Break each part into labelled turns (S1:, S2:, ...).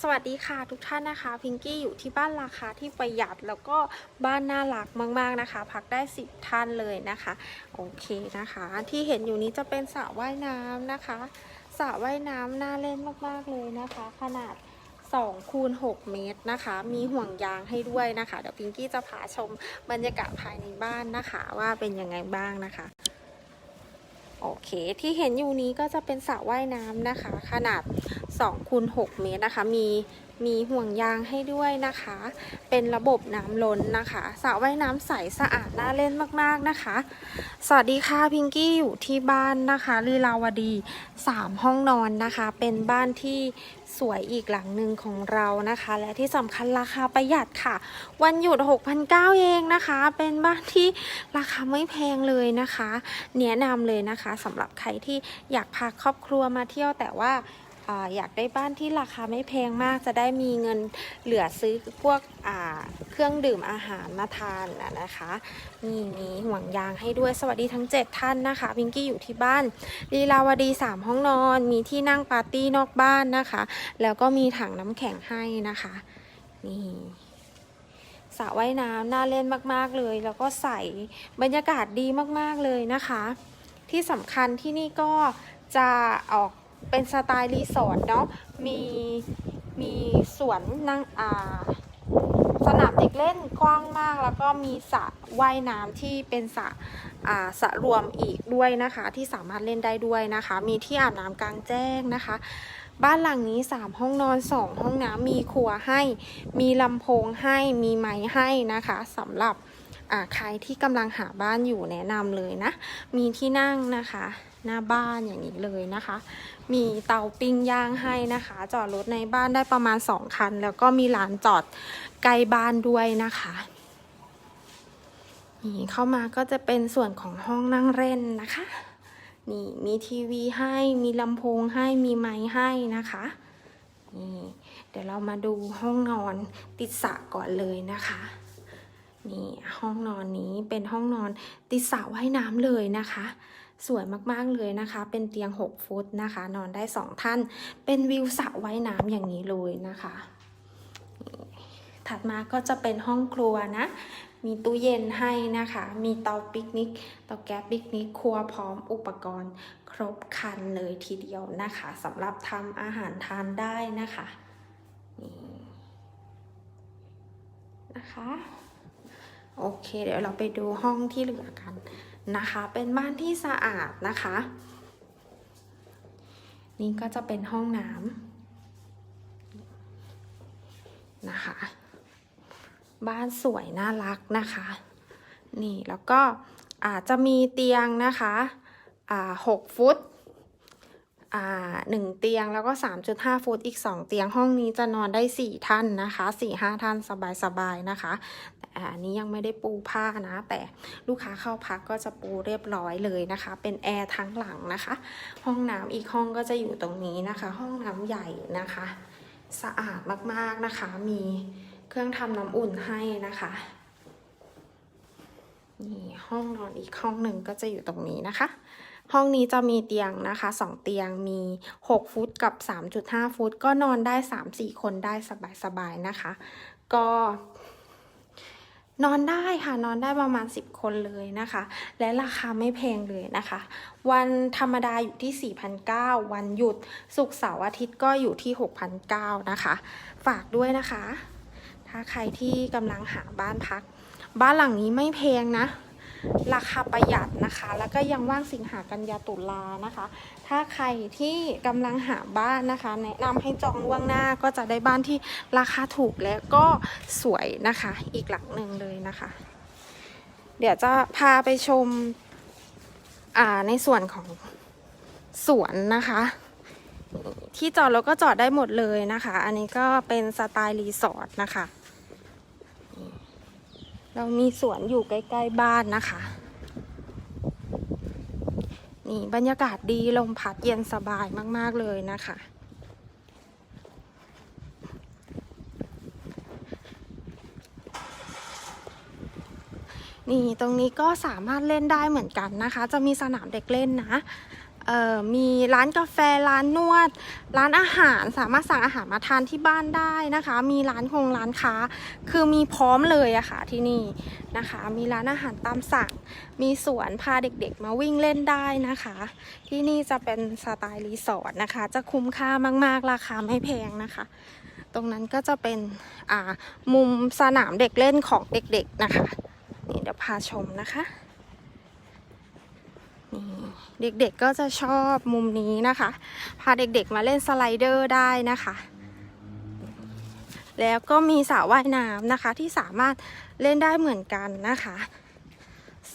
S1: สวัสดีค่ะทุกท่านนะคะ พิงกี้อยู่ที่บ้านราคาที่ประหยัดแล้วก็บ้านน่ารักมาก ๆนะคะ พักได้10ท่านเลยนะคะ โอเคนะคะ ที่เห็นอยู่นี้จะเป็นสระว่ายน้ำนะคะสระว่ายน้ำน่าเล่นมากๆเลยนะคะ ขนาด2คูณ6เมตรนะคะ มีห่วงยางให้ด้วยนะคะ เดี๋ยวพิงกี้จะพาชมบรรยากาศภายในบ้านนะคะ ว่าเป็นยังไงบ้างนะคะโอเค ที่เห็นอยู่นี้ก็จะเป็นสระว่ายน้ำนะคะ ขนาด 2คูณ6เมตรนะคะ มีมีห่วงยางให้ด้วยนะคะ เป็นระบบน้ำล้นนะคะสระว่ายน้ำใสสะอาดน่าเล่นมากๆนะคะ สวัสดีค่ะพิงกี้อยู่ที่บ้านนะคะลีลาวดี 3 ห้องนอนนะคะ เป็นบ้านที่สวยอีกหลังหนึ่งของเรานะคะ และที่สำคัญราคาประหยัดค่ะ วันหยุด 6,900 เองนะคะ เป็นบ้านที่ราคาไม่แพงเลยนะคะแนะนำเลยนะคะสำหรับใครที่อยากพาครอบครัวมาเที่ยวแต่ว่า อยากได้บ้านที่ราคาไม่แพงมากจะได้มีเงินเหลือซื้อพวกเครื่องดื่มอาหารมาทานนะนะคะนี่มีห่วงยางให้ด้วยสวัสดีทั้ง 7 ท่านนะคะพิงกี้อยู่ที่บ้านลีลาวดี 3 ห้องนอน มีที่นั่งปาร์ตี้นอกบ้านนะคะ แล้วก็มีถังน้ำแข็งให้นะคะนี่สระว่ายน้ำน่าเล่นมาก ๆ เลย แล้วก็ใสบรรยากาศดีมาก ๆ เลยนะคะ ที่สำคัญที่นี่ก็จะออก เป็นสไตล์รีสอร์ทเนาะ มีมีสวนนั่งอ่าสนามเด็กเล่นกว้างมากแล้วก็มีสระว่ายน้ำที่เป็นสระอ่าสระรวมอีกด้วยนะคะ ที่สามารถเล่นได้ด้วยนะคะ มีที่อาบน้ำกลางแจ้งนะคะ บ้านหลังนี้ 3 ห้องนอน 2 ห้องน้ำมีครัวให้ มีลำโพงให้มีไม้ให้นะคะสำหรับอ่าใครที่กำลังหาบ้านอยู่แนะนำเลยนะ มีที่นั่งนะคะ หน้าบ้านอย่างนี้เลยนะคะ มีเตาปิ้งย่างให้นะคะ จอดรถในบ้านได้ประมาณ 2 คัน แล้วก็มีลานจอดใกล้บ้านด้วยนะคะนี่เข้ามาก็จะเป็นส่วนของห้องนั่งเล่นนะคะ นี่มีทีวีให้มีลำโพงให้มีไม้ให้นะคะนี่เดี๋ยวเรามาดูห้องนอนติดสระก่อนเลยนะคะ นี่ห้องนอนนี้เป็นห้องนอนติดสระว่ายน้ำเลยนะคะ สวยมากๆเลยนะคะ เป็นเตียง 6 ฟุตนะคะ นอนได้ 2 ท่าน เป็นวิวสระว่ายน้ำอย่างนี้เลยนะคะ ถัดมาก็จะเป็นห้องครัวนะ มีตู้เย็นให้นะคะ มีเตาปิกนิก เตาแก๊สปิกนิก ครัวพร้อมอุปกรณ์ครบครันเลยทีเดียวนะคะสำหรับทำอาหารทานได้นะคะนี่นะคะ โอเค เดี๋ยวเราไปดูห้องที่เหลือกันนะคะ เป็นบ้านที่สะอาดนะคะ นี่ก็จะเป็นห้องน้ำนะคะ บ้านสวยน่ารักนะคะ นี่แล้วก็อาจจะมีเตียงนะคะหกฟุต หนึ่งเตียงแล้วก็ 3.5 ฟุตอีก 2 เตียงห้องนี้จะนอนได้ 4 ท่านนะคะ4 5ท่านสบายๆนะคะแต่อันนี้ยังไม่ได้ปูผ้านะ แต่ลูกค้าเข้าพักก็จะปูเรียบร้อยเลยนะคะ เป็นแอร์ทั้งหลังนะคะ ห้องน้ำอีกห้องก็จะอยู่ตรงนี้นะคะ ห้องน้ำใหญ่นะคะ สะอาดมากๆนะคะ มีเครื่องทำน้ำอุ่นให้นะคะนี่ห้องนอนอีกห้องหนึ่งก็จะอยู่ตรงนี้นะคะ ห้องนี้จะมีเตียงนะคะ 2 เตียงมี 6 ฟุตกับ 3.5 ฟุต ก็นอนได้ 3-4 คนได้สบายๆนะคะ ก็นอนได้ค่ะนอนได้ประมาณ 10 คนเลยนะคะ และราคาไม่แพงเลยนะคะ วันธรรมดาอยู่ที่ 4,900 วันหยุดศุกร์เสาร์อาทิตย์ก็อยู่ที่ 6,900 นะคะ ฝากด้วยนะคะ ถ้าใครที่กำลังหาบ้านพัก บ้านหลังนี้ไม่แพงนะ ราคาประหยัดนะคะ แล้วก็ยังว่างสิงหากันยาตุลานะคะ ถ้าใครที่กำลังหาบ้านนะคะ แนะนำให้จองล่วงหน้าก็จะได้บ้านที่ราคาถูกและก็สวยนะคะ อีกหลังหนึ่งเลยนะคะ เดี๋ยวจะพาไปชมอ่าในส่วนของสวนนะคะที่จอดรถก็จอดได้หมดเลยนะคะ อันนี้ก็เป็นสไตล์รีสอร์ทนะคะ เรามีสวนอยู่ใกล้ ๆ บ้านนะคะ นี่บรรยากาศดีลมพัดเย็นสบายมาก ๆ เลยนะคะ นี่ตรงนี้ก็สามารถเล่นได้เหมือนกันนะคะ จะมีสนามเด็กเล่นนะ เอ่อมีร้านกาแฟร้านนวด ร้านอาหารสามารถสั่งอาหารมาทานที่บ้านได้นะคะ มีร้านคงร้านค้า คือมีพร้อมเลยอะค่ะที่นี่นะคะ มีร้านอาหารตามสั่ง มีสวนพาเด็กๆ มาวิ่งเล่นได้นะคะ ที่นี่จะเป็นสไตล์รีสอร์ทนะคะ จะคุ้มค่ามากๆ ราคาไม่แพงนะคะ ตรงนั้นก็จะเป็นมุมสนามเด็กเล่นของเด็กๆนะคะ นี่เดี๋ยวพาชมนะคะ เด็กๆก็จะชอบมุมนี้นะคะ พาเด็กๆมาเล่นสไลเดอร์ได้นะคะ แล้วก็มีสระว่ายน้ำนะคะที่สามารถเล่นได้เหมือนกันนะคะ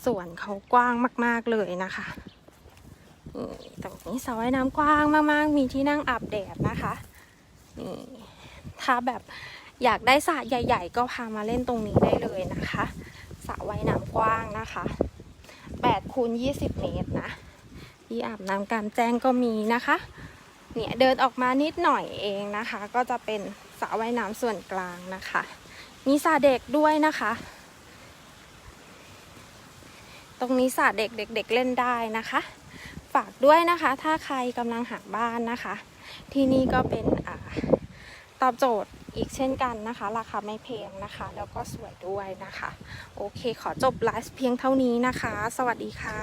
S1: ส่วนเขากว้างมากๆเลยนะคะตรงนี้สระว่ายน้ำกว้างมากๆ มีที่นั่งอาบแดดนะคะนี่ถ้าแบบอยากได้สระใหญ่ ๆ ก็พามาเล่นตรงนี้ได้เลยนะคะสระว่ายน้ำกว้างนะคะ8คูณ20 เมตรนะ ที่อาบน้ำกลารแจ้งก็มีนะคะ เนี่ยเดินออกมานิดหน่อยเองนะคะ ก็จะเป็นสระว่ายน้ำส่วนกลางนะคะ มีสระเด็กด้วยนะคะ ตรงนี้สระเด็กเด็กๆเล่นได้นะคะ ฝากด้วยนะคะ ถ้าใครกำลังหาบ้านนะคะ ที่นี่ก็เป็นอตอบโจทย์อีกเช่นกันนะคะ ราคาไม่แพงนะคะ แล้วก็สวยด้วยนะคะ โอเคขอจบไลฟ์เพียงเท่านี้นะคะ สวัสดีค่ะ